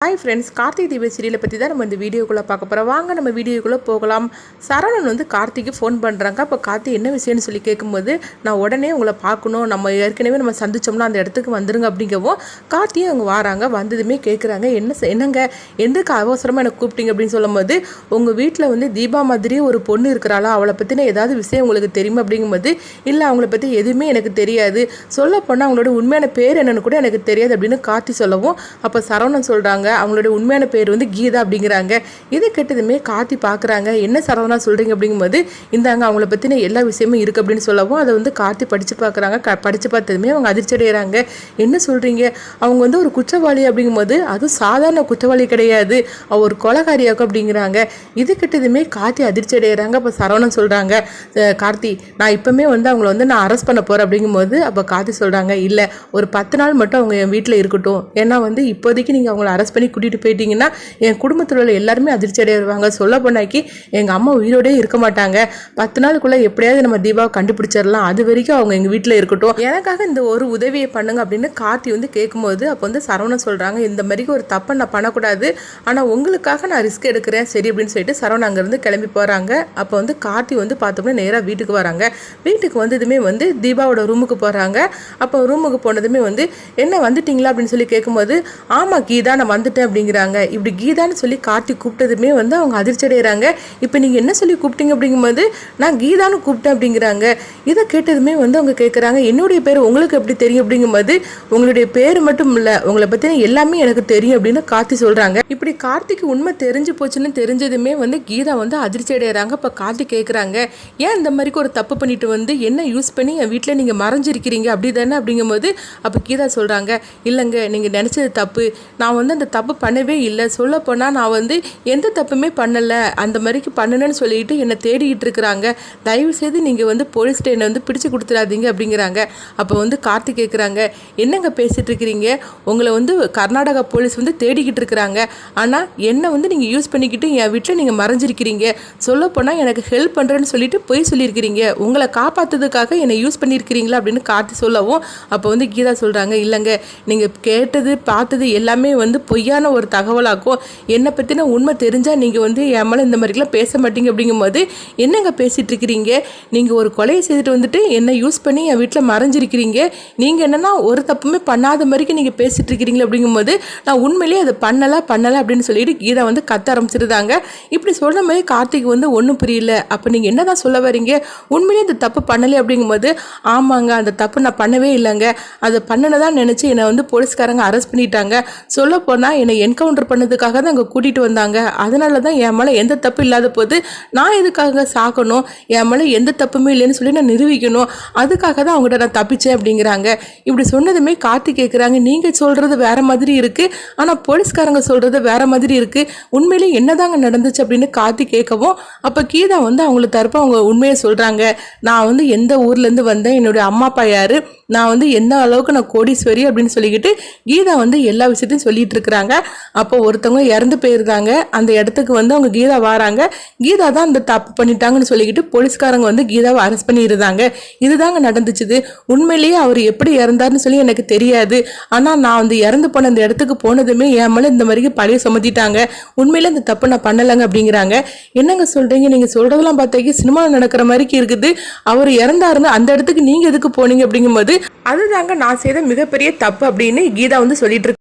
Hi friends Karthik தீப சீரியலை பற்றி தான் நம்ம இந்த வீடியோக்குள்ளே பார்க்க போகிறோம் வாங்க நம்ம வீடியோக்குள்ளே போகலாம். சரவணன் வந்து கார்த்திக்கு ஃபோன் பண்ணுறாங்க அப்போ கார்த்தி என்ன விஷயம்னு சொல்லி கேட்கும்போது நான் உடனே உங்களை பார்க்கணும். நம்ம ஏற்கனவே நம்ம சந்திச்சோம்னா அந்த இடத்துக்கு வந்துருங்க அப்படிங்கவும் கார்த்தியும் அவங்க வராங்க. வந்ததுமே கேட்குறாங்க என்ன செ- என்னங்க? எதுக்கு அவசரமாக எனக்கு கூப்பிட்டீங்க? அப்படின்னு சொல்லும்போது உங்கள் வீட்டில் வந்து தீபா மாதிரி ஒரு பொண்ணு இருக்கிறாளா? அவளை பற்றின ஏதாவது விஷயம் உங்களுக்கு தெரியுமா? அப்படிங்கும்போது இல்லை அவங்கள பற்றி எதுவுமே எனக்கு தெரியாது. சொல்ல போனால் அவங்களோட உண்மையான பேர் என்னன்னு கூட எனக்கு தெரியாது அப்படின்னு கார்த்தி சொல்லவும் அப்போ சரவணன் சொல்கிறாங்க அவங்களோட உண்மையான பேர் வந்து கீதா அப்படிங்கிறாங்க. இதை கெட்டதுமே காத்தி பார்க்குறாங்க என்ன சரவணா சொல்கிறீங்க அப்படிங்கும்போது இந்தாங்க அவங்கள பற்றின எல்லா விஷயமும் இருக்குது அப்படின்னு சொல்லவும் அதை வந்து கார்த்தி படித்து பார்க்குறாங்க க படித்து பார்த்ததுமே அவங்க அதிர்ச்சி அடைகிறாங்க என்ன சொல்கிறீங்க அவங்க வந்து ஒரு குற்றவாளி அப்படிங்கும்போது அது சாதாரண குற்றவாளி கிடையாது. அவ ஒரு கொலகாரியாக்கும் அப்படிங்கிறாங்க. இது கிட்டதுமே கார்த்தி அதிர்ச்சி அடைகிறாங்க அப்போ சரவணன் சொல்கிறாங்க கார்த்தி நான் இப்போமே வந்து அவங்கள வந்து நான் அரெஸ்ட் பண்ண போகிறேன் அப்படிங்கும்போது அப்போ கார்த்தி சொல்கிறாங்க இல்லை ஒரு பத்து நாள் மட்டும் அவங்க என் வீட்டில் இருக்கட்டும். ஏன்னா வந்து இப்போதைக்கு நீங்கள் அவங்கள அரெஸ்ட் பண்ணி கூட்டிகிட்டு போயிட்டீங்கன்னா என் குடும்பத்தில் உள்ள எல்லாருமே அதிர்ச்சி அடைவாங்க. சொல்ல போனாக்கி எங்கள் அம்மா உயிரோடே இருக்க மாட்டாங்க. பத்து நாளுக்குள்ளே எப்படியாவது நம்ம தீபாவை கண்டுபிடிச்சிடலாம். அது வரைக்கும் அவங்க எங்கள் வீட்டில் இருக்கட்டும். எனக்காக இந்த ஒரு உதவியை பண்ணுங்க அப்படின்னு கார்த்தி வந்து கேட்கும்போது அப்போ வந்து சரவணன் சொல்கிறாங்க இந்த மாதிரிக்கு ஒரு தப்பை நான் பண்ணக்கூடாது. ஆனால் உங்களுக்காக நான் ரிஸ்க் எடுக்கிறேன். சரி அப்படின்னு சொல்லிட்டு சரவணன் அங்கேருந்து கிளம்பி போகிறாங்க அப்போ வந்து கார்த்தி வந்து பார்த்தோம்னா நேராக வீட்டுக்கு வராங்க. வீட்டுக்கு வந்ததுமே வந்து தீபாவோட ரூமுக்கு போகிறாங்க அப்போ ரூமுக்கு போனதுமே வந்து என்ன வந்துட்டீங்களா? அப்படின்னு சொல்லி கேட்கும்போது ஆமாம் கீதா நான் வந்து வந்துட்டேன் அப்படிங்கிறாங்க. இப்படி கீதான்னு சொல்லி கார்த்தி கூப்பிட்டதுமே வந்து அவங்க அதிர்ச்சி அடைகிறாங்க இப்போ நீங்கள் என்ன சொல்லி கூப்பிட்டீங்க அப்படிங்கும்போது நான் கீதான்னு கூப்பிட்டேன் அப்படிங்கிறாங்க. இதை கேட்டதுமே வந்து அவங்க கேட்குறாங்க என்னுடைய பேர் உங்களுக்கு எப்படி தெரியும்? அப்படிங்கும்போது உங்களுடைய பேர் மட்டும் இல்லை உங்களை பற்றின எல்லாமே எனக்கு தெரியும் அப்படின்னு கார்த்தி சொல்கிறாங்க இப்படி கார்த்திக்கு உண்மை தெரிஞ்சு போச்சுன்னு தெரிஞ்சதுமே வந்து கீதா வந்து அதிர்ச்சி அடைகிறாங்க இப்போ கார்த்தி கேட்குறாங்க ஏன் இந்த மாதிரிக்கு ஒரு தப்பு பண்ணிட்டு வந்து என்ன யூஸ் பண்ணி என் வீட்டில் நீங்கள் மறைஞ்சிருக்கிறீங்க? அப்படி தானே அப்படிங்கும்போது அப்போ கீதா சொல்கிறாங்க இல்லைங்க நீங்கள் நினச்சது தப்பு. நான் வந்து அந்த தப்பு பண்ணவே இல்லை. சொல்லப்போனால் நான் வந்து எந்த தப்புமே பண்ணலை. அந்த மாதிரிக்கு பண்ணுனேன்னு சொல்லிட்டு என்னை தேடிக்கிட்டு இருக்கிறாங்க. தயவு செய்து நீங்கள் வந்து போலீஸ் ஸ்டேஷனை வந்து பிடிச்சு கொடுத்துடாதீங்க அப்படிங்கிறாங்க. அப்போ வந்து கார்த்தி கேட்குறாங்க என்னங்க பேசிகிட்டு இருக்கிறீங்க? உங்களை வந்து கர்நாடகா போலீஸ் வந்து தேடிக்கிட்டு இருக்கிறாங்க. ஆனால் என்னை வந்து நீங்கள் யூஸ் பண்ணிக்கிட்டு என் வீட்டில் நீங்கள் மறைஞ்சிருக்கிறீங்க? சொல்லப்போனால் எனக்கு ஹெல்ப் பண்ணுறேன்னு சொல்லிட்டு பொய் சொல்லியிருக்கிறீங்க. உங்களை காப்பாற்றுறதுக்காக என்னை யூஸ் பண்ணியிருக்கிறீங்களா? அப்படின்னு கார்த்தி சொல்லவும் அப்போ வந்து கீதா சொல்கிறாங்க இல்லைங்க. நீங்கள் கேட்டது பார்த்தது எல்லாமே வந்து பொய்யான ஒரு தகவலாக்கும் என்னை பற்றின உண்மை தெரிஞ்சால் நீங்கள் வந்து என் மேலே இந்த மாதிரிலாம் பேச மாட்டீங்க அப்படிங்கும்போது என்னங்க பேசிகிட்டு இருக்கிறீங்க? நீங்கள் ஒரு கொலையை செய்துட்டு வந்துட்டு என்னை யூஸ் பண்ணி என் வீட்டில் மறைஞ்சிருக்கிறீங்க. நீங்கள் என்னன்னா ஒரு தப்புமே பண்ணாத மாதிரிக்கு நீங்கள் பேசிகிட்டு இருக்கிறீங்களே அப்படிங்கும்போது நான் உண்மையிலேயே அதை பண்ணலை பண்ணலை அப்படின்னு சொல்லிட்டு கீதா வந்து கத்த ஆரம்பிச்சிருந்தாங்க. இப்படி சொன்ன மாதிரி கார்த்திக் வந்து ஒன்றும் புரியல. அப்போ நீங்கள் என்ன தான் சொல்ல வரீங்க உண்மையிலேயே இந்த தப்பு பண்ணலை அப்படிங்கும்போது ஆமாங்க அந்த தப்பு நான் பண்ணவே இல்லைங்க. அதை பண்ணனதான் நினச்சி என்னை வந்து போலீஸ்காரங்க அரெஸ்ட் பண்ணிட்டாங்க. சொல்ல போனால் என்னை என்கவுண்டர் பண்ணதுக்காக தான் அங்கே கூட்டிகிட்டு வந்தாங்க. அதனால தான் என் மேலே எந்த தப்பு இல்லாத போது நான் எதுக்காக சாக்கணும் என் மேலே எந்த தப்புமே இல்லைன்னு சொல்லி நான் நிரூபிக்கணும். அதுக்காக தான் அவங்ககிட்ட நான் தப்பிச்சேன் அப்படிங்கிறாங்க. இப்படி சொன்னதுமே காத்து கேட்குறாங்க நீங்கள் சொல்கிறது வேற மாதிரி இருக்குது ஆனால் போலீஸ்காரங்க சொல்கிறது வேற மாதிரி இருக்குது உண்மையிலே என்னதாங்க நடந்துச்சு அப்படின்னு காத்து கேட்கவும் அப்போ கீதா வந்து அவங்களுக்கு தரப்ப அவங்க உண்மையை சொல்கிறாங்க நான் வந்து எந்த ஊர்லேருந்து வந்தேன்? என்னுடைய அம்மா அப்பா யார்? நான் வந்து எந்த அளவுக்கு நான் கோடீஸ்வரி அப்படின்னு சொல்லிக்கிட்டு கீதா வந்து எல்லா விஷயத்தையும் சொல்லிட்டு இருக்கிறாங்க. அப்போ ஒருத்தவங்க இறந்து போயிருந்தாங்க அந்த இடத்துக்கு வந்து அவங்க கீதா வராங்க. கீதா தான் அந்த தப்பு பண்ணிட்டாங்கன்னு சொல்லிக்கிட்டு போலீஸ்காரங்க வந்து கீதாவை அரெஸ்ட் பண்ணியிருந்தாங்க. இதுதாங்க நடந்துச்சுது. உண்மையிலேயே அவர் எப்படி இறந்தாருன்னு சொல்லி எனக்கு தெரியாது. ஆனால் நான் வந்து இறந்து போன அந்த இடத்துக்கு போனதுமே என் மேலே இந்த மாதிரி பழைய சுமத்திட்டாங்க. உண்மையிலே இந்த தப்பு நான் பண்ணலைங்க அப்படிங்கிறாங்க. என்னங்க சொல்றீங்க? நீங்க சொல்றதெல்லாம் பார்த்தாக்கி சினிமாவில் நடக்கிற மாதிரிக்கு இருக்குது. அவர் இறந்தாருன்னு அந்த இடத்துக்கு நீங்க எதுக்கு போனீங்க அப்படிங்கும்போது அதுதாங்க நான் செய்த மிகப்பெரிய தப்பு அப்படின்னு கீதா வந்து சொல்லிட்டு